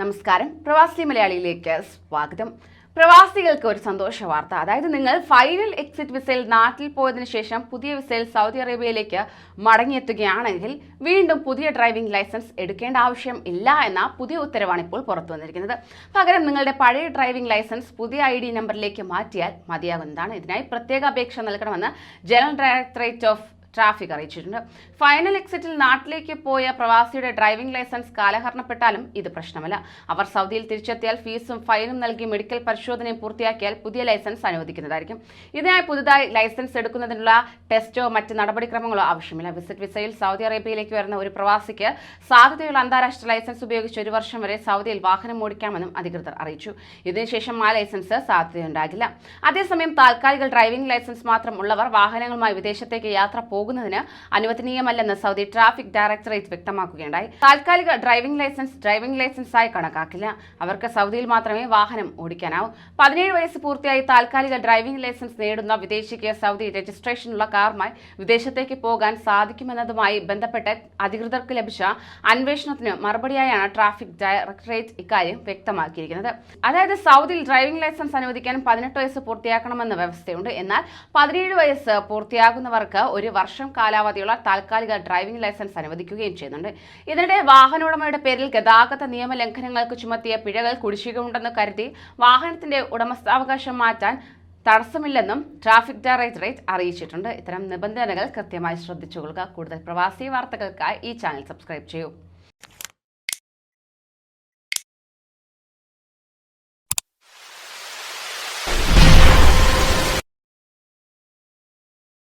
നമസ്കാരം. പ്രവാസി മലയാളിയിലേക്ക് സ്വാഗതം. പ്രവാസികൾക്ക് ഒരു സന്തോഷ വാർത്ത. അതായത് നിങ്ങൾ ഫൈനൽ എക്സിറ്റ് വിസയിൽ നാട്ടിൽ പോയതിനു ശേഷം പുതിയ വിസയിൽ സൗദി അറേബ്യയിലേക്ക് മടങ്ങിയെത്തുകയാണെങ്കിൽ വീണ്ടും പുതിയ ഡ്രൈവിംഗ് ലൈസൻസ് എടുക്കേണ്ട ആവശ്യം ഇല്ല എന്ന പുതിയ ഉത്തരവാണ് ഇപ്പോൾ പുറത്തു വന്നിരിക്കുന്നത്. പകരം നിങ്ങളുടെ പഴയ ഡ്രൈവിംഗ് ലൈസൻസ് പുതിയ ഐ ഡി നമ്പറിലേക്ക് മാറ്റിയാൽ മതിയാകുന്നതാണ്. ഇതിനായി പ്രത്യേക അപേക്ഷ നൽകണമെന്ന് ജനറൽ ഡയറക്ടറേറ്റ് ഓഫ് ട്രാഫിക് അറിയിച്ചിട്ടുണ്ട്. ഫൈനൽ എക്സിറ്റിൽ നാട്ടിലേക്ക് പോയ പ്രവാസിയുടെ ഡ്രൈവിംഗ് ലൈസൻസ് കാലഹരണപ്പെട്ടാലും ഇത് പ്രശ്നമല്ല. അവർ സൗദിയിൽ തിരിച്ചെത്തിയാൽ ഫീസും ഫൈനും നൽകി മെഡിക്കൽ പരിശോധനയും പൂർത്തിയാക്കിയാൽ പുതിയ ലൈസൻസ് അനുവദിക്കുന്നതായിരിക്കും. ഇതിനായി പുതുതായി ലൈസൻസ് എടുക്കുന്നതിനുള്ള ടെസ്റ്റോ മറ്റ് നടപടിക്രമങ്ങളോ ആവശ്യമില്ല. വിസിറ്റ് വിസയിൽ സൗദി അറേബ്യയിലേക്ക് വരുന്ന ഒരു പ്രവാസിക്ക് സാധ്യതയുള്ള അന്താരാഷ്ട്ര ലൈസൻസ് ഉപയോഗിച്ച് ഒരു വർഷം വരെ സൗദിയിൽ വാഹനം ഓടിക്കാമെന്നും അധികൃതർ അറിയിച്ചു. ഇതിനുശേഷം ആ ലൈസൻസ് സാധ്യതയുണ്ടാകില്ല അതേസമയം താൽക്കാലിക ഡ്രൈവിംഗ് ലൈസൻസ് മാത്രം ഉള്ളവർ വാഹനങ്ങളുമായി വിദേശത്തേക്ക് യാത്ര പോകുന്നതിന് അനുവദനീയമല്ലെന്ന് സൗദി ട്രാഫിക് ഡയറക്ടറേറ്റ് വ്യക്തമാക്കുകയുണ്ടായി. താൽക്കാലിക ഡ്രൈവിംഗ് ലൈസൻസ് ഡ്രൈവിംഗ് ലൈസൻസായി കണക്കാക്കില്ല. അവർക്ക് സൗദിയിൽ മാത്രമേ വാഹനം ഓടിക്കാനാവൂ. പതിനേഴ് വയസ്സ് പൂർത്തിയായി താൽക്കാലിക ഡ്രൈവിംഗ് ലൈസൻസ് നേടുന്ന വിദേശിക്ക് സൗദി രജിസ്ട്രേഷനുള്ള കാറുമായി വിദേശത്തേക്ക് പോകാൻ സാധിക്കുമെന്നതുമായി ബന്ധപ്പെട്ട് അധികൃതർക്ക് ലഭിച്ച അന്വേഷണത്തിന് മറുപടിയായാണ് ട്രാഫിക് ഡയറക്ടറേറ്റ് ഇക്കാര്യം വ്യക്തമാക്കിയിരിക്കുന്നത്. അതായത് സൗദിയിൽ ഡ്രൈവിംഗ് ലൈസൻസ് അനുവദിക്കാൻ പതിനെട്ട് വയസ്സ് പൂർത്തിയാക്കണമെന്ന വ്യവസ്ഥയുണ്ട്. എന്നാൽ പതിനേഴ് വയസ്സ് പൂർത്തിയാകുന്നവർക്ക് ഒരു കാലാവധിയുള്ള താൽക്കാലിക ഡ്രൈവിംഗ് ലൈസൻസ് അനുവദിക്കുകയും ചെയ്യുന്നുണ്ട്. ഇതിനിടെ വാഹനോടമയുടെ പേരിൽ ഗതാഗത നിയമ ലംഘനങ്ങൾക്ക് ചുമത്തിയ പിഴകൾ കുടിശ്ശികയുണ്ടെന്ന് കരുതി വാഹനത്തിന്റെ ഉടമസ്ഥാവകാശം മാറ്റാൻ തടസ്സമില്ലെന്നും ട്രാഫിക് ഡയറക്ടറേറ്റ് അറിയിച്ചിട്ടുണ്ട്. ഇത്തരം നിബന്ധനകൾ കൃത്യമായി ശ്രദ്ധിച്ചുകൊള്ളുക. കൂടുതൽ പ്രവാസി വാർത്തകൾക്കായി ഈ ചാനൽ സബ്സ്ക്രൈബ് ചെയ്യൂ.